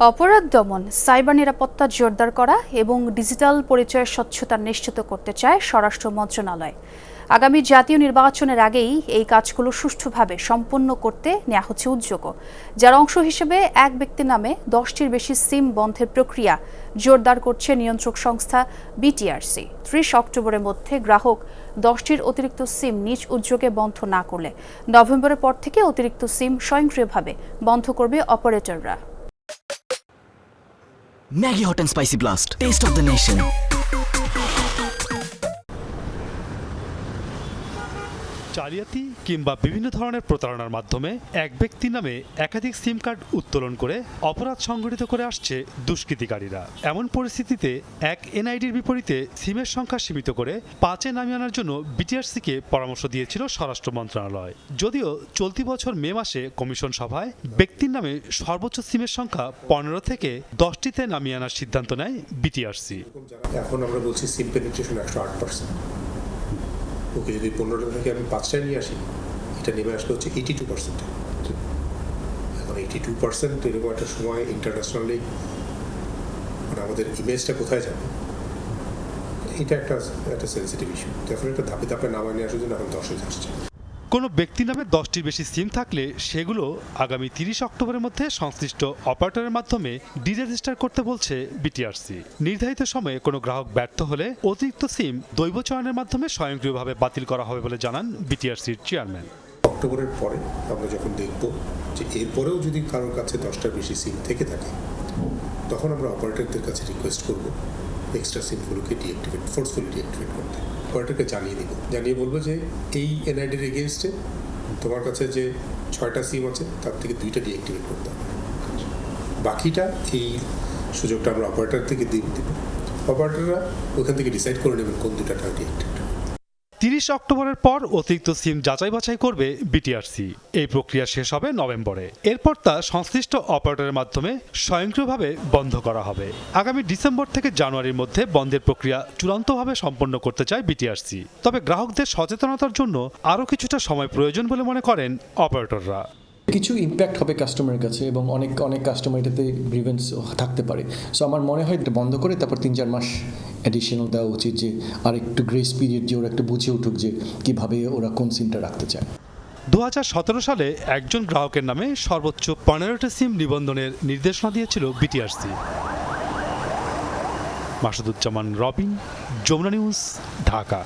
অপরাধ দমন, সাইবার নিরাপত্তা জোরদার করা এবং ডিজিটাল পরিচয়ের স্বচ্ছতা নিশ্চিত করতে চায় স্বরাষ্ট্র মন্ত্রণালয়। আগামী জাতীয় নির্বাচনের আগেই এই কাজগুলো সুষ্ঠুভাবে সম্পন্ন করতে নেওয়া হচ্ছে উদ্যোগও যার অংশ হিসেবে এক ব্যক্তির নামে দশটির বেশি সিম বন্ধের প্রক্রিয়া জোরদার করছে নিয়ন্ত্রক সংস্থা বিটিআরসি। ত্রিশ অক্টোবরের মধ্যে গ্রাহক দশটির অতিরিক্ত সিম নিজ উদ্যোগে বন্ধ না করলে, নভেম্বরের পর থেকে অতিরিক্ত সিম স্বয়ংক্রিয়ভাবে বন্ধ করবে অপারেটররা। Maggie Hot and Spicy Blast. Taste of the nation. জালিয়াতি কিংবা বিভিন্ন ধরনের প্রতারণার মাধ্যমে এক ব্যক্তির নামে একাধিক সিম কার্ড উত্তোলন করে অপরাধ সংগঠিত করে আসছে দুষ্কৃতিকারীরা। এমন পরিস্থিতিতে এক এনআইডির বিপরীতে সিমের সংখ্যা সীমিত করে পাঁচে নামিয়ে আনার জন্য বিটিআরসিকে পরামর্শ দিয়েছিল স্বরাষ্ট্র মন্ত্রণালয়। যদিও চলতি বছর মে মাসে কমিশন সভায় ব্যক্তির নামে সর্বোচ্চ সিমের সংখ্যা পনেরো থেকে দশটিতে নামিয়ে আনার সিদ্ধান্ত নেয় বিটিআরসি। এখন আমরা বলছি সিম পেনিট্রেশন একশো আট পার্সেন্ট ওকে যদি পনেরোটা থেকে আমি পাঁচটায় নিয়ে আসি, এটা নেমে আসলে হচ্ছে এইটি টু পার্সেন্ট এখন এইটি টু পার্সেন্ট এরকম একটা সময় ইন্টারন্যাশনালি মানে আমাদের ইমেজটা কোথায় যাবে? এটা একটা একটা সেন্সিটিভ ইস্যু এখন একটা ধাপে ধাপে নামায় নিয়ে আসার জন্য এখন দশে আসছে কোনো ব্যক্তি নামে দশটির বেশি সিম থাকলে সেগুলো আগামী তিরিশ অক্টোবরের মধ্যে সংশ্লিষ্ট অপারেটরের মাধ্যমে ডিরেজিস্টার করতে বলছে বিটিআরসি। নির্ধারিত সময়ে কোনো গ্রাহক ব্যর্থ হলে অতিরিক্ত সিম দৈব চয়নের মাধ্যমে স্বয়ংক্রিয়ভাবে বাতিল করা হবে বলে জানান বিটিআরসির চেয়ারম্যান। অক্টোবরের পরে আমরা যখন দেখব যে এরপরেও যদি কারোর কাছে দশটার বেশি সিম থেকে থাকে, তখন আমরা অপারেটরদের কাছে রিকোয়েস্ট করব এক্সট্রা সিমগুলোকে ডিঅ্যাক্টিভেট ফোর্সফুলি ডিঅ্যাক্টিভেট করতে অপারেটরকে জানিয়ে দিব। জানিয়ে বলব যে, এই এনআইডির এগেনস্টে তোমার কাছে যে ছয়টা সিম আছে, তার থেকে দুইটা ডিঅ্যাক্টিভেট করতে হবে। বাকিটা এই সুযোগটা আমরা অপারেটর থেকে দিয়ে দিব। অপারেটররা ওখান থেকে ডিসাইড করে নেবেন কোন দুটা ডিঅ্যাক্টিভেট তিরিশ অক্টোবরের পর অতিরিক্ত সিম যাচাই বাছাই করবে বিটিআরসি। এই প্রক্রিয়া শেষ হবে নভেম্বরে। এরপর তা সংশ্লিষ্ট অপারেটরের মাধ্যমে স্বয়ংক্রিয়ভাবে বন্ধ করা হবে। আগামী ডিসেম্বর থেকে জানুয়ারির মধ্যে বন্ধের প্রক্রিয়া চূড়ান্তভাবে সম্পন্ন করতে চায় বিটিআরসি। তবে গ্রাহকদের সচেতনতার জন্য আরও কিছুটা সময় প্রয়োজন বলে মনে করেন অপারেটররা। কিছু ইম্প্যাক্ট হবে কাস্টমারের কাছে এবং অনেক অনেক কাস্টমার এটাতে গ্রিভেন্স থাকতে পারে। সো আমার মনে হয় এটা বন্ধ করে তারপর তিন, চার মাস অ্যাডিশনাল দেওয়া উচিত যে আর একটু গ্রেস পিরিয়ড যে ওরা একটু বুঝে উঠুক যে কীভাবে ওরা কোন সিমটা রাখতে চায়। দু হাজার সতেরো সালে একজন গ্রাহকের নামে সর্বোচ্চ পনেরোটা সিম নিবন্ধনের নির্দেশনা দিয়েছিল বিটিআরসি মাসুদুজ্জামান রবিন, যমুনা নিউজ, ঢাকা।